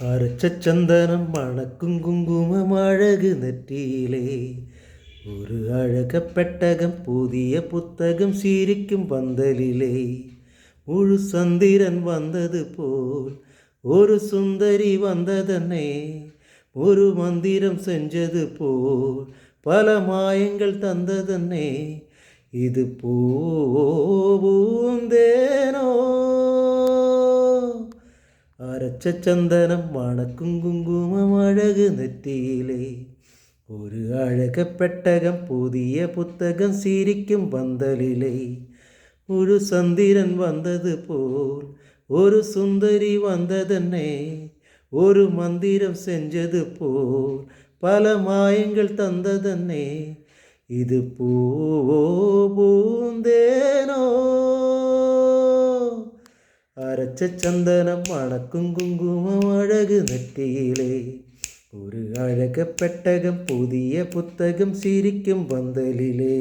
அரைச்சந்தனம் மணக்கும் குங்குமம் அழகு நெற்றியிலே. ஒரு அழக பெட்டகம் புதிய புத்தகம் சீரிக்கும் பந்தலிலே முழு சந்திரன் வந்தது போல் ஒரு சுந்தரி வந்ததனே ஒரு மந்திரம் செஞ்சது போல் பல மாயங்கள் தந்ததனே இது பூந்தேனோ அரைச்ச சந்தனம் மணக்கும் குங்குமம் அழகு நெற்றியிலே. ஒரு அழக பெட்டகம் புதிய புத்தகம் சிரிக்கும் வந்தலிலே. முழு சந்திரன் வந்தது போல் ஒரு சுந்தரி வந்ததன்னே. ஒரு மந்திரம் செஞ்சது போல் பல மாயங்கள் தந்ததன்னே. இது பூவோ அரைச்ச சந்தனம் மணக்கும் குங்குமம் அழகு நெற்றியிலே ஒரு அழக பெட்டகம் புதிய புத்தகம் சிரிக்கும் பந்தலிலே